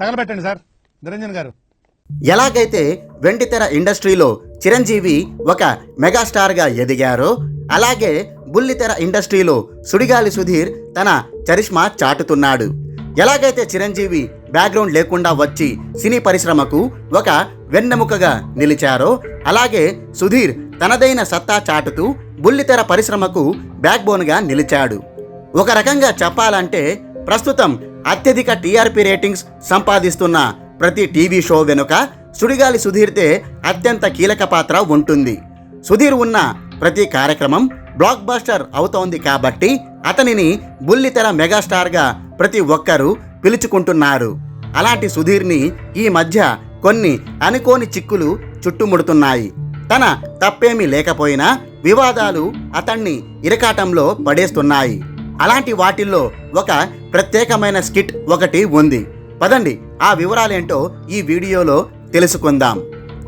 తగలబెట్టండి sir. Niranjan గారు. ఎలాగైతే వెండితెర ఇండస్ట్రీలో చిరంజీవి ఒక మెగాస్టార్గా ఎదిగారో అలాగే బుల్లితెర ఇండస్ట్రీలో సుడిగాలి సుధీర్ తన చరిష్మా చాటుతున్నాడు. ఎలాగైతే చిరంజీవి బ్యాక్గ్రౌండ్ లేకుండా వచ్చి సినీ పరిశ్రమకు ఒక వెన్నెముకగా నిలిచారో అలాగే సుధీర్ తనదైన సత్తా చాటుతూ బుల్లితెర పరిశ్రమకు బ్యాక్బోన్గా నిలిచాడు. ఒక రకంగా చెప్పాలంటే ప్రస్తుతం అత్యధిక టీఆర్పీ రేటింగ్స్ సంపాదిస్తున్న ప్రతి టీవీ షో వెనుక సుడిగాలి సుధీర్తే అత్యంత కీలక పాత్ర ఉంటుంది. సుధీర్ ఉన్న ప్రతి కార్యక్రమం బ్లాక్ బాస్టర్ అవుతోంది కాబట్టి అతనిని బుల్లితెర మెగాస్టార్గా ప్రతి ఒక్కరూ పిలుచుకుంటున్నారు. అలాంటి సుధీర్ని ఈ మధ్య కొన్ని అనుకోని చిక్కులు చుట్టుముడుతున్నాయి. తన తప్పేమీ లేకపోయినా వివాదాలు అతన్ని ఇరకాటంలో పడేస్తున్నాయి. అలాంటి వాటిల్లో ఒక ప్రత్యేకమైన స్కిట్ ఒకటి ఉంది. పదండి ఆ వివరాలేంటో ఈ వీడియోలో తెలుసుకుందాం.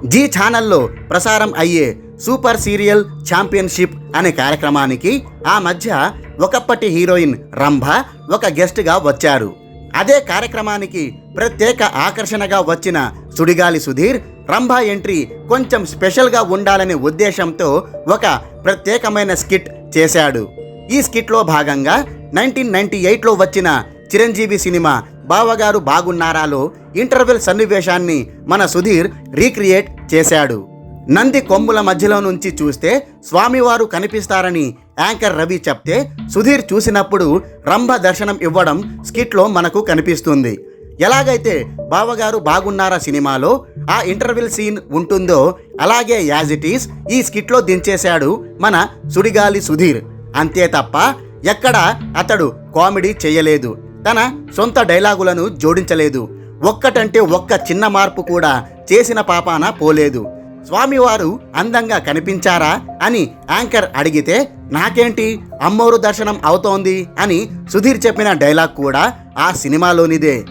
జీ ఛానల్లో ప్రసారం అయ్యే సూపర్ సీరియల్ ఛాంపియన్షిప్ అనే కార్యక్రమానికి ఆ మధ్య ఒకప్పటి హీరోయిన్ రంభ ఒక గెస్ట్గా వచ్చారు. అదే కార్యక్రమానికి ప్రత్యేక ఆకర్షణగా వచ్చిన సుడిగాలి సుధీర్ రంభ ఎంట్రీ కొంచెం స్పెషల్గా ఉండాలనే ఉద్దేశంతో ఒక ప్రత్యేకమైన స్కిట్ చేశాడు. ఈ స్కిట్లో భాగంగా నైన్టీన్ నైన్టీ ఎయిట్లో వచ్చిన చిరంజీవి సినిమా బావగారు బాగున్నారాలో ఇంటర్వెల్ సన్నివేశాన్ని మన సుధీర్ రీక్రియేట్ చేశాడు. నంది కొమ్ముల మధ్యలో నుంచి చూస్తే స్వామివారు కనిపిస్తారని యాంకర్ రవి చెప్తే సుధీర్ చూసినప్పుడు రంభ దర్శనం ఇవ్వడం స్కిట్లో మనకు కనిపిస్తుంది. ఎలాగైతే బావగారు బాగున్నారా సినిమాలో ఆ ఇంటర్వెల్ సీన్ ఉంటుందో అలాగే యాజ్ ఇట్ ఈస్ ఈ స్కిట్లో దించేశాడు మన సుడిగాలి సుధీర్. అంతే తప్ప ఎక్కడ అతడు కామెడీ చేయలేదు. తన సొంత డైలాగులను జోడించలేదు. ఒక్కటంటే ఒక్క చిన్న మార్పు కూడా చేసిన పాపాన పోలేదు. స్వామివారు అందంగా కనిపించారా అని యాంకర్ అడిగితే నాకేంటి? అమ్మోరు దర్శనం అవుతోంది అని సుధీర్ చెప్పిన డైలాగ్ కూడా ఆ సినిమాలోనిదే.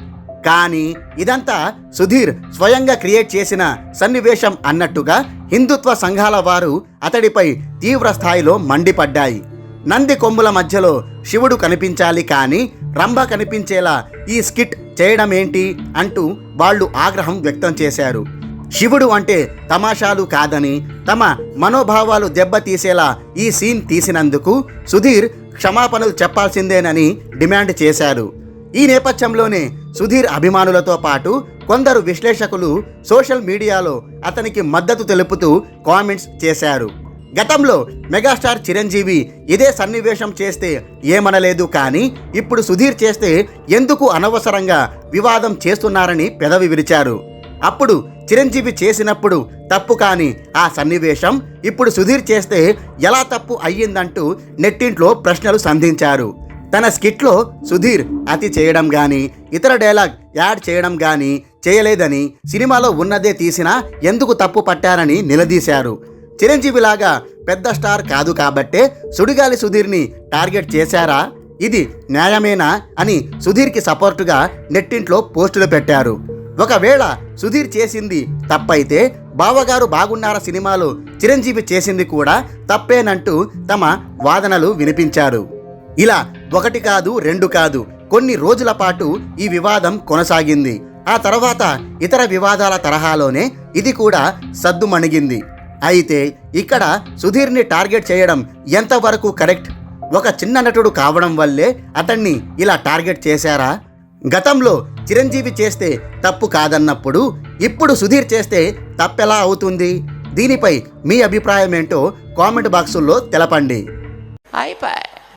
కానీ ఇదంతా సుధీర్ స్వయంగా క్రియేట్ చేసిన సన్నివేశం అన్నట్టుగా హిందుత్వ సంఘాల వారు అతడిపై తీవ్ర స్థాయిలో మండిపడ్డాయి. నంది కొమ్ముల మధ్యలో శివుడు కనిపించాలి కానీ రంభ కనిపించేలా ఈ స్కిట్ చేయడం ఏంటి అంటూ వాళ్ళు ఆగ్రహం వ్యక్తం చేశారు. శివుడు అంటే తమాషాలు కాదని తమ మనోభావాలు దెబ్బతీసేలా ఈ సీన్ తీసినందుకు సుధీర్ క్షమాపణలు చెప్పాల్సిందేనని డిమాండ్ చేశారు. ఈ నేపథ్యంలోనే సుధీర్ అభిమానులతో పాటు కొందరు విశ్లేషకులు సోషల్ మీడియాలో అతనికి మద్దతు తెలుపుతూ కామెంట్స్ చేశారు. గతంలో మెగాస్టార్ చిరంజీవి ఇదే సన్నివేశం చేస్తే ఏమనలేదు కానీ ఇప్పుడు సుధీర్ చేస్తే ఎందుకు అనవసరంగా వివాదం చేస్తున్నారని పెదవి విరిచారు. అప్పుడు చిరంజీవి చేసినప్పుడు తప్పు కాని ఆ సన్నివేశం ఇప్పుడు సుధీర్ చేస్తే ఎలా తప్పు అయ్యిందంటూ నెట్టింట్లో ప్రశ్నలు సంధించారు. తన స్కిట్లో సుధీర్ అతి చేయడం కానీ ఇతర డైలాగ్ యాడ్ చేయడం కానీ చేయలేదని సినిమాలో ఉన్నదే తీసినా ఎందుకు తప్పు పట్టారని నిలదీశారు. చిరంజీవిలాగా పెద్ద స్టార్ కాదు కాబట్టే సుడిగాలి సుధీర్ని టార్గెట్ చేశారా? ఇది న్యాయమేనా అని సుధీర్కి సపోర్టుగా నెట్టింట్లో పోస్టులు పెట్టారు. ఒకవేళ సుధీర్ చేసింది తప్పైతే బావగారు బాగున్నారా సినిమాలో చిరంజీవి చేసింది కూడా తప్పేనంటూ తమ వాదనలు వినిపించారు. ఇలా ఒకటి కాదు రెండు కాదు కొన్ని రోజుల పాటు ఈ వివాదం కొనసాగింది. ఆ తర్వాత ఇతర వివాదాల తరహాలోనే ఇది కూడా సద్దుమణిగింది. అయితే ఇక్కడ సుధీర్ని టార్గెట్ చేయడం ఎంతవరకు కరెక్ట్? ఒక చిన్న నటుడు కావడం వల్లే అతన్ని ఇలా టార్గెట్ చేశారా? గతంలో చిరంజీవి చేస్తే తప్పు కాదన్నప్పుడు ఇప్పుడు సుధీర్ చేస్తే తప్పెలా అవుతుంది? దీనిపై మీ అభిప్రాయం ఏంటో కామెంట్ బాక్సుల్లో తెలపండి. అయిపోయి